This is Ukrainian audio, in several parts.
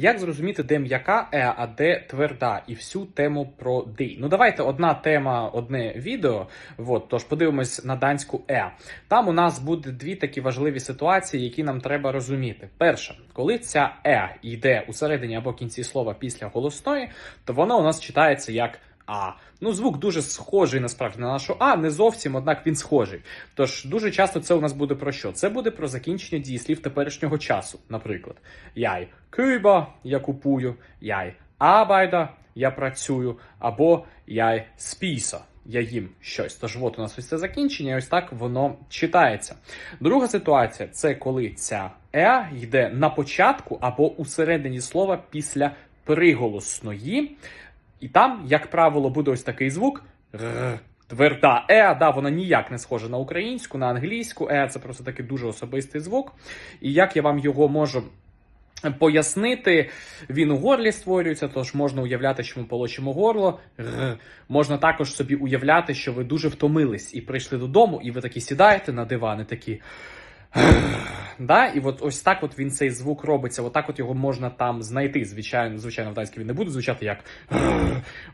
Як зрозуміти, де м'яка е, а де тверда, і всю тему про ди? Ну давайте одна тема, одне відео. От, тож подивимось на данську е. Там у нас буде дві такі важливі ситуації, які нам треба розуміти. Перше, коли ця е йде у середині або кінці слова після голосної, то воно у нас читається як. А. Ну, звук дуже схожий насправді на нашу А, не зовсім, однак він схожий. Тож дуже часто це у нас буде про що? Це буде про закінчення дієслів теперішнього часу. Наприклад, яй кюба, я купую, яй абайда, я працюю, або яй спіса. Я їм щось. Тож от у нас ось це закінчення, і ось так воно читається. Друга ситуація це коли ця е йде на початку або у середині слова після приголосної. І там, як правило, буде ось такий звук. Тверда е, да, вона ніяк не схожа на українську, на англійську. Е, це просто такий дуже особистий звук. І як я вам його можу пояснити, він у горлі створюється, тож можна уявляти, що ми полочимо горло. «р». Можна також собі уявляти, що ви дуже втомились і прийшли додому, і ви такі сідаєте на диван і такі. Да? І от ось так от він цей звук робиться. Отак от його можна там знайти. Звичайно, звичайно, в тайській він не буде звучати як.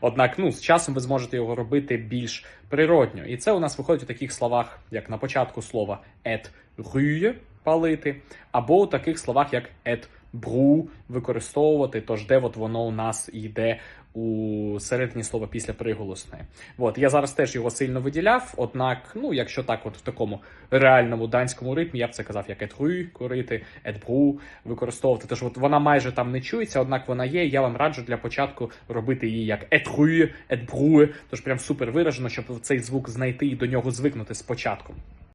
Однак, ну, з часом ви зможете його робити більш природньо. І це у нас виходить у таких словах, як на початку слова et rue» – палити, або у таких словах, як et brу використовувати, тож де от воно у нас йде у середині слова після приголосної. От я зараз теж його сильно виділяв. Однак, ну якщо так, от в такому реальному данському ритмі, я б це казав, як rü корити, brу використовувати. Тож от вона майже там не чується, однак вона є. Я вам раджу для початку робити її як et brу, тож прям супер виражено, щоб цей звук знайти і до нього звикнути спочатку.